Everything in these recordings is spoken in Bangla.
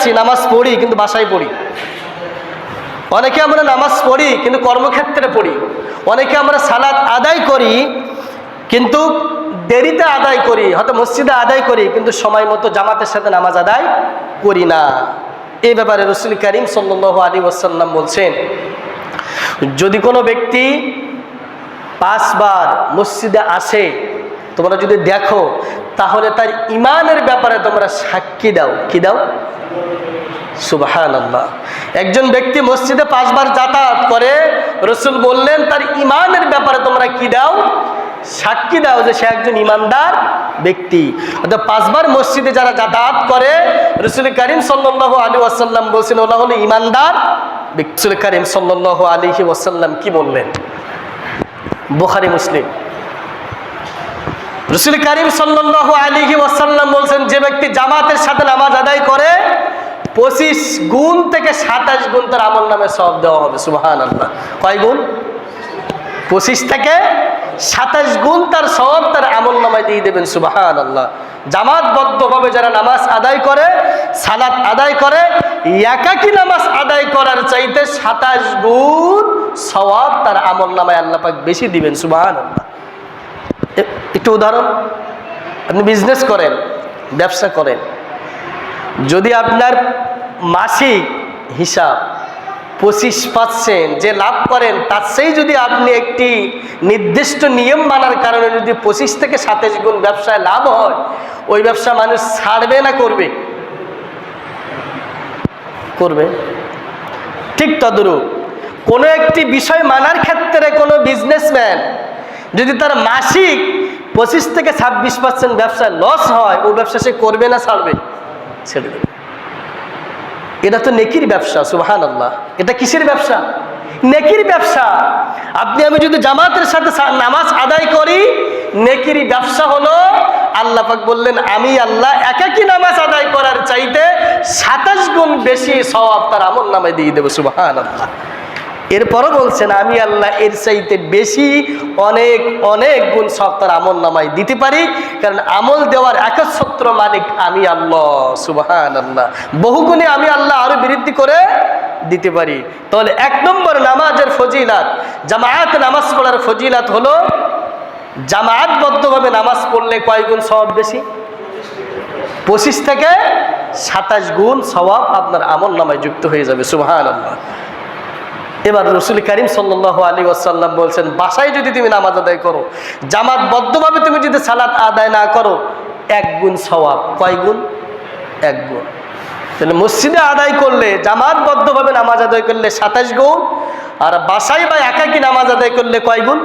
আছি নামাজ পড়ি, কিন্তু বাসায় পড়ি। অনেকে আমরা নামাজ পড়ি, কিন্তু কর্মক্ষেত্রে পড়ি। অনেকে আমরা সালাদ আদায় করি, কিন্তু দেরিতে আদায় করি, হয়তো মসজিদে আদায় করি, কিন্তু সময় মতো জামাতের সাথে নামাজ আদায় করি না। এই ব্যাপারে রসুল করিম সাল্লাহ আলী ওসাল্লাম বলছেন, যদি কোনো ব্যক্তি পাঁচবার মসজিদে আসে, তোমরা যদি দেখো তাহলে তার ইমানের ব্যাপারে তোমরা সাক্ষী দাও। কি দাও? সুবাহান একজন ব্যক্তি মসজিদে পাঁচবার যাতায়াত করে, রসুল বললেন, তার ইমানের ব্যাপারে তোমরা কি দাও? সাক্ষী দাও যে সে একজন ইমানদার ব্যক্তি। অর্থাৎ পাঁচবার মসজিদে যারা যাতায়াত করে, রসুল করিম সাল্লাহ আলী ওয়াসাল্লাম বলছেন ওলা হলো ইমানদার রসুল করিম সাল্লাহ আলিহি ওয়াসাল্লাম কি বললেন? বোখারি, মুসলিম। রসুল করিম সাল্লাহ আলিহি ওয়াসাল্লাম বলছেন, যে ব্যক্তি জামাতের সাথে নামাজ আদায় করে, পঁচিশ গুণ থেকে সাতাশ গুণ তার আমল নামে সব দেওয়া হবে। সুবাহান আল্লাহ কয় গুণ? পঁচিশ থেকে সাতাশ গুণ তার সব তার আমল নামায় দিয়ে দেবেন সুবাহান আল্লাহ জামাতবদ্ধভাবে যারা নামাজ আদায় করে, সালাত আদায় করে, একাকি নামাজ আদায় করার চাইতে সাতাশ গুণ সওয়াব তার আমল নামায় আল্লাহ পাক বেশি দিবেন সুবাহান আল্লাহ একটু উদাহরণ। আপনি বিজনেস করেন, ব্যবসা করেন। যদি আপনার মাসিক হিসাব পঁচিশ পার্সেন্ট যে লাভ করেন, তার সেই যদি আপনি একটি নির্দিষ্ট নিয়ম মানার কারণে যদি পঁচিশ থেকে সাতাশ গুণ ব্যবসায় লাভ হয়, ওই ব্যবসা মানুষ ছাড়বে না করবে? করবে। ঠিক তদরূপ। কোনো একটি বিষয় মানার ক্ষেত্রে কোনো বিজনেসম্যান যদি তার মাসিক পঁচিশ থেকে ছাব্বিশ পার্সেন্ট ব্যবসায় লস হয়, ও ব্যবসা সে করবে না, ছাড়বে? ছেড়ে দেবে। এটা তো নেকির ব্যবসা সুবাহান আল্লাহ এটা কিসের ব্যবসা? নেকির ব্যবসা। আপনি, আমি যদি জামাতের সাথে নামাজ আদায় করি, নেকির ব্যবসা হলো, আল্লাহ পাক বললেন, আমি আল্লাহ একাকি নামাজ আদায় করার চাইতে সাতাশ গুণ বেশি সওয়াব তার আমল নামে দিয়ে দেবো সুবাহান আল্লাহ এরপরও বলছেন, আমি আল্লাহ এর চাইতে বেশি অনেক অনেক গুণ তার আমল নামায় দিতে পারি। কারণ আমল দেওয়ার একচ্ছত্র মালিক আমি আল্লাহ সুবাহান আল্লাহ বহুগুণে আমি আল্লাহ আরও বৃদ্ধি করে দিতে পারি। তাহলে এক নম্বর নামাজের ফজিলাত, জামায়াত নামাজ পড়ার ফজিলাত হলো, জামায়াতবদ্ধভাবে নামাজ পড়লে কয় গুণ সব বেশি? পঁচিশ থেকে সাতাশ গুণ সওয়াব আপনার আমল নামায় যুক্ত হয়ে যাবে সুবাহান আল্লাহ এবার রসুল করিম সাল্লাহ আলী আসাল্লাম বলছেন, বাসায় যদি তুমি নামাজ আদায় করো, জামাতবদ্ধভাবে তুমি যদি সালাত আদায় না করো, এক গুণ সওয়াব। কয় গুণ? এক গুণ। তাহলে মসজিদে আদায় করলে, জামাতবদ্ধভাবে নামাজ আদায় করলে সাতাশ গুণ, আর বাসায় বা একাকি নামাজ আদায় করলে কয় গুণ?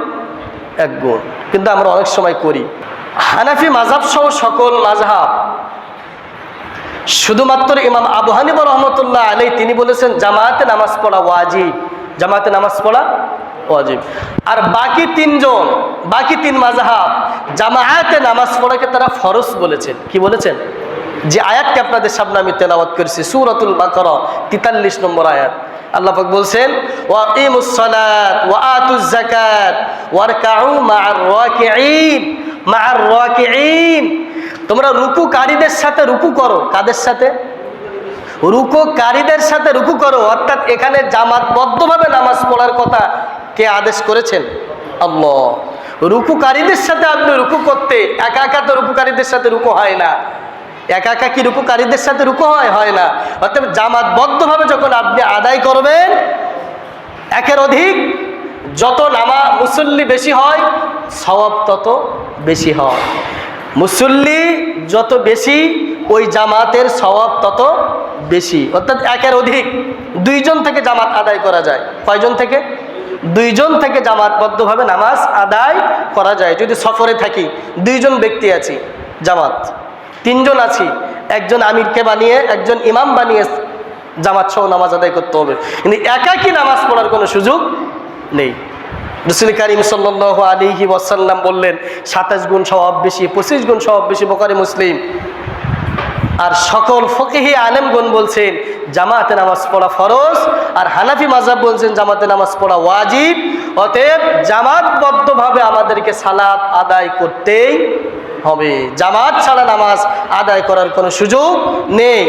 এক গুণ। কিন্তু আমরা অনেক সময় করি। হানাফি মাঝাব সহ সকল মাঝহাব শুধুমাত্র ইমাম আবু হানিব রহমতুল্লাহ আলী তিনি বলেছেন, জামাতে নামাজ পড়া ওয়াজিব। জামাতে নামাজ পড়া ওয়াজিব। আর বাকি তিনজন, বাকি তিন মাজাহাব জামায়াতে নামাজ পড়াকে তারা ফরজ বলেছেন। কি বলেছেন? যে আয়াতকে আপনাদের সামনে আমি তেলাওয়াত করেছি, সুরতুল বাকর, তেতাল্লিশ নম্বর আয়াত। আল্লাহ পাক বলছেন ওয়াকিমুস সালাত ওয়া আতুজ তোমরা সাথে রুকু করো। কাদের সাথে? রুকুকারীদের সাথে রুকু করো, অর্থাৎ এখানে জামাতবদ্ধভাবে নামাজ পড়ার কথা কে আদেশ করেছেন? আল্লাহ। রুকুকারীদের সাথে আপনি রুকু করতে, একা একা তো রুকুকারীদের সাথে রুকু হয় না। একা একা কি রুকুকারীদের সাথে রুকু হয়? হয় না। অর্থাৎ জামাতবদ্ধভাবে যখন আপনি আদায় করবেন, একের অধিক যত নামা মুসল্লি বেশি হয়, সওয়াব তত বেশি হয়। মুসল্লি যত বেশি, ওই জামাতের সওয়াব তত বেশি, অর্থাৎ একের অধিক দুইজন থেকে জামাত আদায় করা যায়। কয়জন থেকে? দুইজন থেকে জামাতবদ্ধভাবে নামাজ আদায় করা যায়। যদি সফরে থাকি, দুইজন ব্যক্তি আছি, জামাত। তিনজন আছি, একজন আমিরকে বানিয়ে, একজন ইমাম বানিয়ে জামাত সহ নামাজ আদায় করতে হবে। কিন্তু একাকি নামাজ পড়ার কোনো সুযোগ নেই। রসুল করিম সাল্লাহ আলিহি ওয়াসাল্লাম বললেন, সাতাশ গুণ স্বভাব বেশি, পঁচিশ গুণ স্বভাব বেশি বোকারি মুসলিম। আর সকল ফকিহি আলেমগণ বলছেন জামাতে নামাজ পড়া ফরজ, আর হানাফি মাজাব বলছেন জামাতে নামাজ পড়া ওয়াজিব। অতএব জামাতবদ্ধভাবে আমাদেরকে সালাদ আদায় করতেই হবে। জামাত ছাড়া নামাজ আদায় করার কোনো সুযোগ নেই।